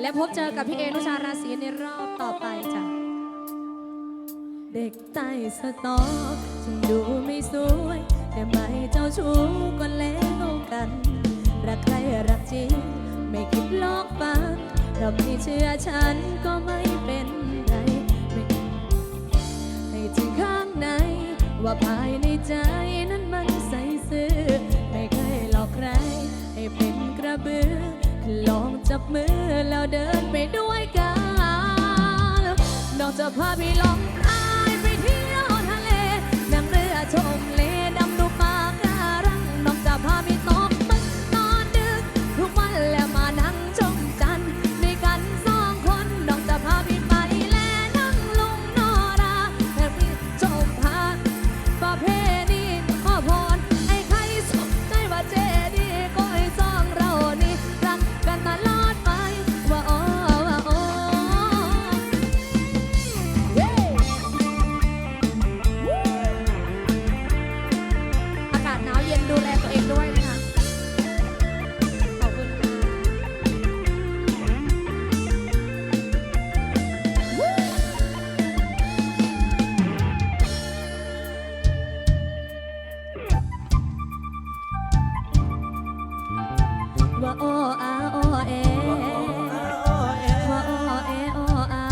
และพบเจอกับพี่เอนุชาราศีในรอบต่อไปจ้ะ เด็กใต้สตอจึงดูไม่สวย แต่ไม่เจ้าชู้ก็แล้วกัน รักใครรักจริง ไม่คิดลอกฟังเราไม่เชื่อฉันก็ไม่เป็นไรไม่ให้ถึงข้างในว่าภายในใจ บมือแล้วเดินไปด้วยกันน้องจะพาพี่ลอง ว่าอ้ออาอ้อแอว่าอ้อแออ้ออา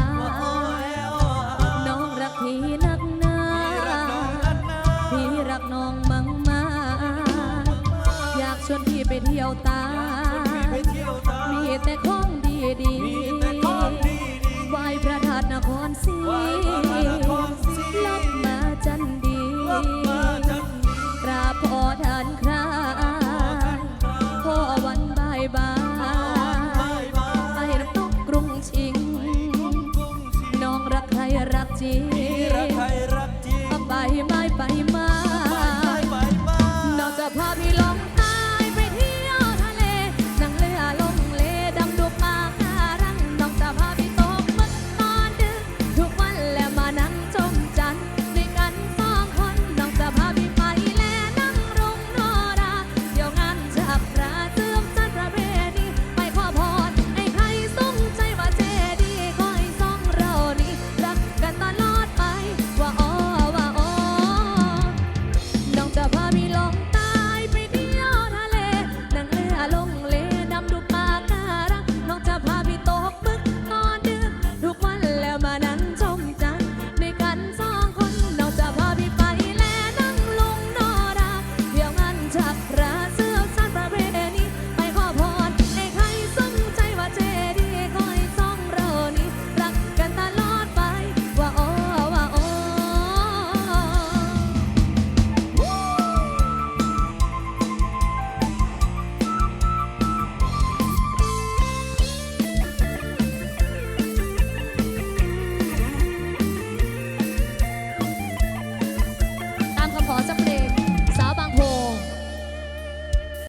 น้องรักพี่นักหนาพี่รักน้องมังมาอยากชวนพี่ไปเที่ยวตา มีแต่ของดีดี ไ